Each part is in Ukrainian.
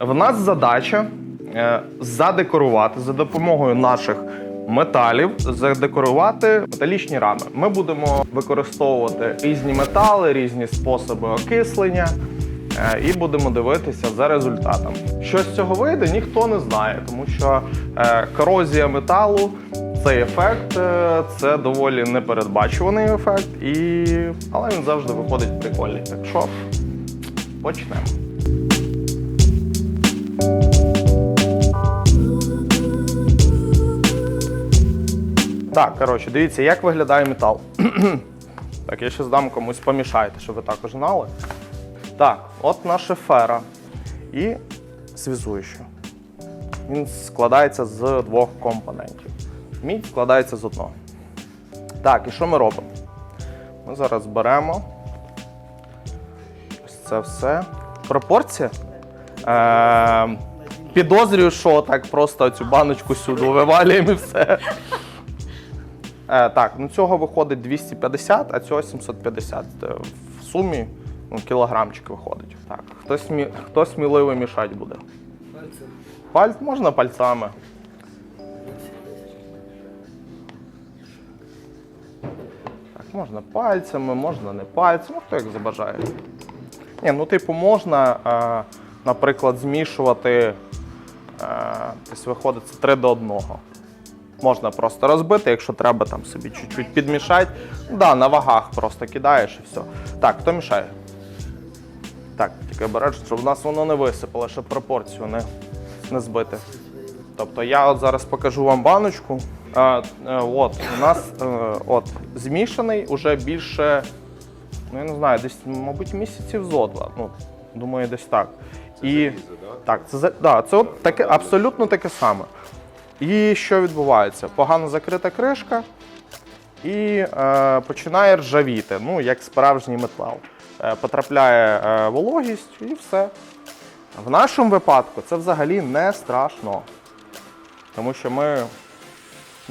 В нас задача е, задекорувати за допомогою наших металів, задекорувати металічні рами. Ми будемо використовувати різні метали, різні способи окислення. е, І будемо дивитися за результатом. Що з цього вийде, ніхто не знає, тому що е, корозія металу, цей ефект це доволі непередбачуваний ефект, і... але він завжди виходить прикольний. Так що почнемо. Так, коротше, дивіться, як виглядає метал. так, я ще здам комусь помішайте, щоб ви також знали. Так, от наша фера і свізуюча. Він складається з двох компонентів. Мідь складається з одного. Так, і що ми робимо? Ми зараз беремо ось це все. Пропорція. Е, підозрюю, що так просто цю баночку сюди вивалюємо і все. Е, так, ну цього виходить 250, а цього 750. Е, В сумі ну, кілограмчик виходить. Так, хто, смі... хто сміливо мішати буде? Пальцем. Паль... Можна пальцями. Так, можна пальцями, можна не пальцями, хто як забажає. Ні, ну типу можна, е, наприклад, змішувати, е, тобто виходить це 3 до 1. Можна просто розбити, якщо треба там собі чуть-чуть підмішати. Да, на вагах просто кидаєш і все. Так, хто мішає? Так, тільки обережно, щоб в нас воно не висипало, щоб пропорцію не, не збити. Тобто я от зараз покажу вам баночку. Е, е, от, у нас е, от, змішаний уже більше, ну я не знаю, десь, мабуть, місяців зо два. Ну, думаю, десь так. І, так, це, да, це от таке, абсолютно таке саме. І що відбувається? Погано закрита кришка і е, починає ржавіти, ну, як справжній метал. Е, потрапляє е, вологість і все. В нашому випадку це взагалі не страшно. Тому що ми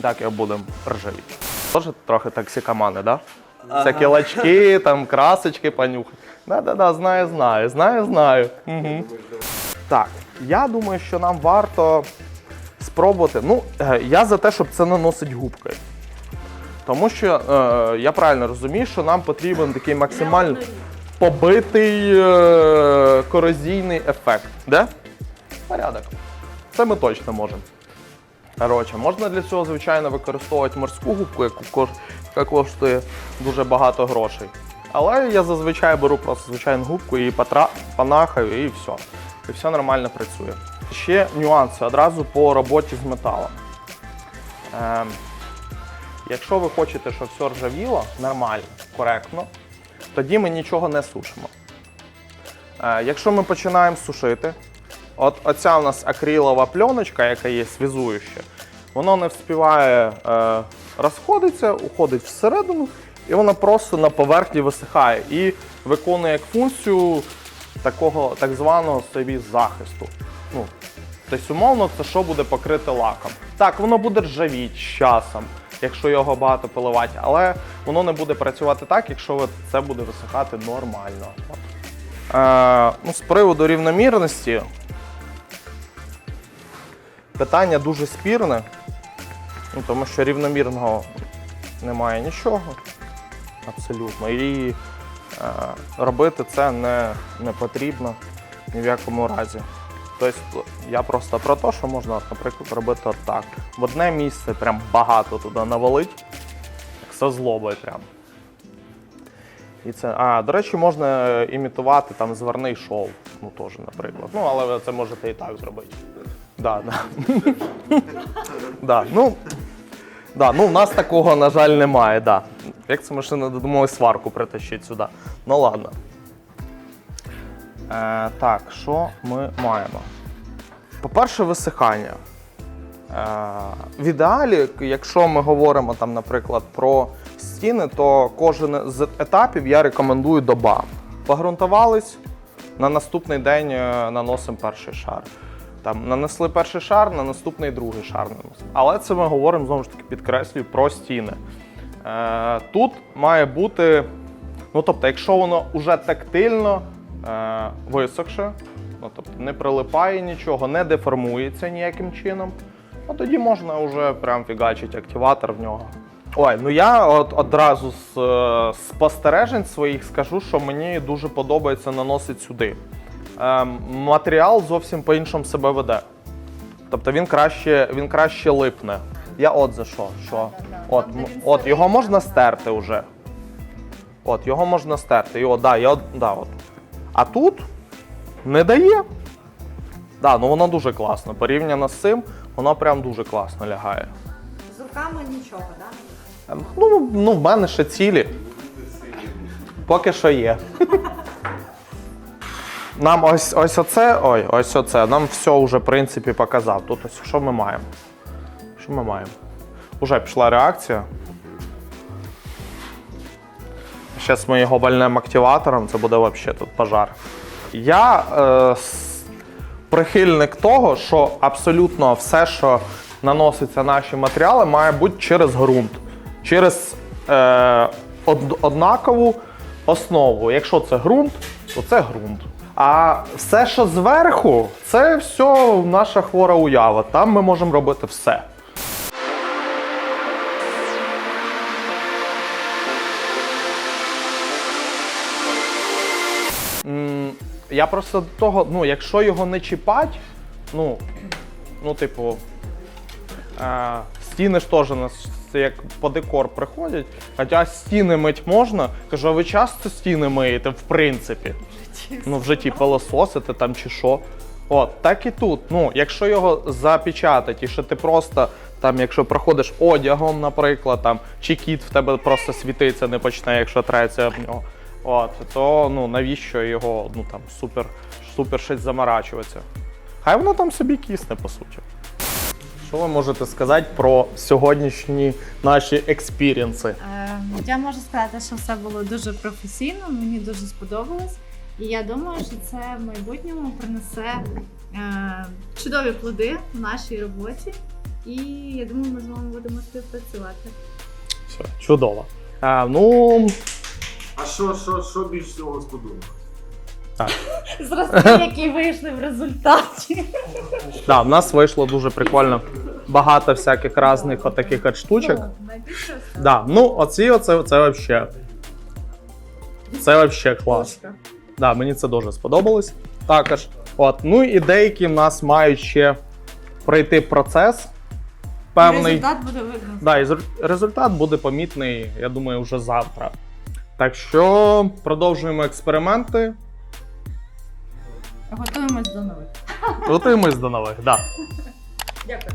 так і будемо ржавіти. Теж трохи токсикомани, да? Всякі лачки, там, красочки понюхати. Да-да-да, знаю, знаю, знаю, знаю. Угу. Так, я думаю, що нам варто спробувати. Ну, е, я за те, щоб це наносить губкою. Тому що е, я правильно розумію, що нам потрібен такий максимально побитий е, корозійний ефект. Де? Порядок. Це ми точно можемо. Коротше, можна для цього, звичайно, використовувати морську губку, яку яка коштує дуже багато грошей. Але я зазвичай беру просто звичайну губку і патра... панахаю, і все. І все нормально працює. Ще нюанси одразу по роботі з металом. Ем, якщо ви хочете, щоб все ржавіло нормально, коректно, тоді ми нічого не сушимо. Е, якщо ми починаємо сушити, от оця у нас акрилова пленочка, яка є свізуюча, воно не вспіває е, розходиться, уходить всередину, і вона просто на поверхні висихає і виконує як функцію такого так званого собі захисту. Ну, тобто, умовно, це що буде покрите лаком. Так, воно буде ржавіти з часом, якщо його багато поливати, але воно не буде працювати так, якщо це буде висихати нормально. Е, ну, з приводу рівномірності питання дуже спірне, ну, тому що рівномірного немає нічого. Абсолютно. І е, робити це не, не потрібно ні в якому разі. Тобто я просто про те, що можна, наприклад, робити отак. В одне місце прям багато туди навалить, як со злобою прям. І це, а, до речі, можна е, імітувати там зверний шов, ну теж, наприклад. Ну, але це можете і так зробити. Да, да. да, ну, да, ну, в нас такого, на жаль, немає. Да. Як це машина додумалась сварку притащити сюди? Ну ладно. Е, так, що ми маємо? По-перше, висихання. Е, в ідеалі, якщо ми говоримо там, наприклад, про стіни, то кожен з етапів я рекомендую доба. Погрунтувались, на наступний день е, наносимо перший шар. Там нанесли перший шар, на наступний другий шар наносимо. Але це ми говоримо знову ж таки, підкреслюю про стіни. Е, тут має бути, ну тобто, якщо воно вже тактильно висохше, Ну, тобто не прилипає нічого, не деформується ніяким чином. А тоді можна вже прям фігачити активатор в нього. Ой, ну я от одразу з е, спостережень своїх скажу, що мені дуже подобається наносити сюди. Е, матеріал зовсім по-іншому себе веде. Тобто він краще, він краще липне. Я от за що. що? От, він от його можна стерти вже. От, його можна стерти. Його, да, я, да, от. А тут не дає. Да, ну воно дуже класно. Порівняно з цим, воно прям дуже класно лягає. З руками нічого, так? Ем, Ну, ну в мене ще цілі. Поки що є. Нам ось ось оце, ой, ось оце. Нам все вже, в принципі, показав. Тут ось що ми маємо? Що ми маємо? Уже пішла реакція. Зараз ми його бальнемо активатором, це буде взагалі тут пожар. Я е, прихильник того, що абсолютно все, що наноситься наші матеріали, має бути через ґрунт, через е, од- однакову основу. Якщо це ґрунт, то це ґрунт. А все, що зверху, це все наша хвора уява. Там ми можемо робити все. Я просто до того, ну, якщо його не чіпать, ну, ну, типу, е, стіни ж теж у нас це як по декор приходять. Хоча стіни мить можна. Кажу, а ви часто стіни миєте, в принципі. Ну, в житті пилососите там чи що. От, так і тут. Ну, якщо його запечатати, і що ти просто там, якщо проходиш одягом, наприклад, там, чи кіт в тебе просто світиться, не почне, якщо треться об нього. От, то ну навіщо його ну там супер, супер щось заморачуватися? Хай воно там собі кисне, по суті. Що ви можете сказати про сьогоднішні наші експірієнси? Е, Я можу сказати, що все було дуже професійно, мені дуже сподобалось. І я думаю, що це в майбутньому принесе е, чудові плоди в нашій роботі. І я думаю, ми з вами будемо співпрацювати. Все, чудово. А, ну, що, що, що більш всього сподобалось? Зразки, які вийшли в результаті. да, в нас вийшло дуже прикольно. Багато всяких різних отаких от штучок. Ну, найбільше. Да, ну оці оце, це вообще. Це вообще клас. Да, мені це дуже сподобалось. Також. От, ну і деякі в нас мають ще пройти процес певний. Результат буде видно. Да, і зр- результат буде помітний, я думаю, вже завтра. Так що продовжуємо експерименти. Готуємось до нових. Готуємось до нових. Да. Дякую.